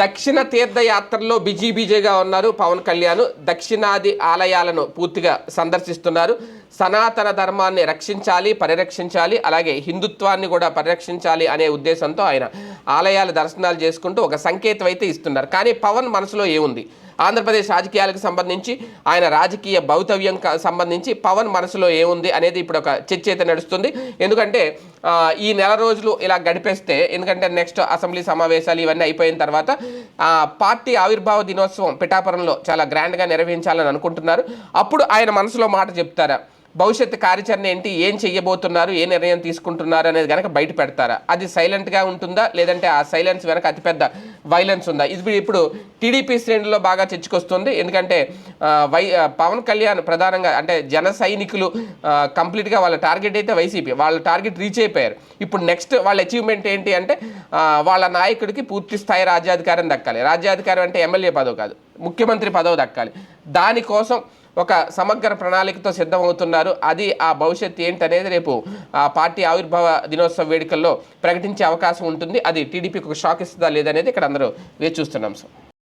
దక్షిణ తీర్థయాత్రల్లో బిజీ బిజీగా ఉన్నారు పవన్ కళ్యాణ్. దక్షిణాది ఆలయాలను పూర్తిగా సందర్శిస్తున్నారు. సనాతన ధర్మాన్ని రక్షించాలి పరిరక్షించాలి అలాగే హిందుత్వాన్ని కూడా పరిరక్షించాలి అనే ఉద్దేశంతో ఆయన ఆలయాల దర్శనాలు చేసుకుంటూ ఒక సంకేతం అయితే ఇస్తున్నారు. కానీ పవన్ మనసులో ఏముంది? ఆంధ్రప్రదేశ్ రాజకీయాలకు సంబంధించి ఆయన రాజకీయ భౌతవ్యం సంబంధించి పవన్ మనసులో ఏముంది అనేది ఇప్పుడు ఒక చర్చ అయితే నడుస్తుంది. ఎందుకంటే ఈ నెల రోజులు ఇలా గడిపేస్తే ఎందుకంటే నెక్స్ట్ అసెంబ్లీ సమావేశాలు ఇవన్నీ అయిపోయిన తర్వాత పార్టీ ఆవిర్భావ దినోత్సవం పిఠాపురంలో చాలా గ్రాండ్గా నిర్వహించాలని అనుకుంటున్నారు. అప్పుడు ఆయన మనసులో మాట చెప్తారా? భవిష్యత్ కార్యాచరణ ఏంటి? ఏం చెయ్యబోతున్నారు? ఏ నిర్ణయం తీసుకుంటున్నారు? అనేది కనుక బయట పెడతారా? అది సైలెంట్గా ఉంటుందా? లేదంటే ఆ సైలెన్స్ వెనక అతిపెద్ద వైలెన్స్ ఉందా? ఇది ఇప్పుడు టీడీపీ శ్రేణుల్లో బాగా చర్చకొస్తుంది. ఎందుకంటే వై పవన్ కళ్యాణ్ ప్రధానంగా అంటే జన సైనికులు కంప్లీట్గా వాళ్ళ టార్గెట్ అయితే వైసీపీ. వాళ్ళ టార్గెట్ రీచ్ అయిపోయారు. ఇప్పుడు నెక్స్ట్ వాళ్ళ అచీవ్మెంట్ ఏంటి అంటే వాళ్ళ నాయకుడికి పూర్తి స్థాయి రాజ్యాధికారం దక్కాలి. రాజ్యాధికారం అంటే ఎమ్మెల్యే పదవి కాదు. ముఖ్యమంత్రి పదవి దక్కాలి. దానికోసం ఒక సమగ్ర ప్రణాళికతో సిద్ధమవుతున్నారు. అది ఆ భవిష్యత్ ఏంటనేది రేపు ఆ పార్టీ ఆవిర్భావ దినోత్సవ వేడుకల్లో ప్రకటించే అవకాశం ఉంటుంది. అది టీడీపీకి ఒక షాక్ ఇస్తుందా లేదనేది ఇక్కడ అందరూ వేచి చూస్తున్నాం సార్.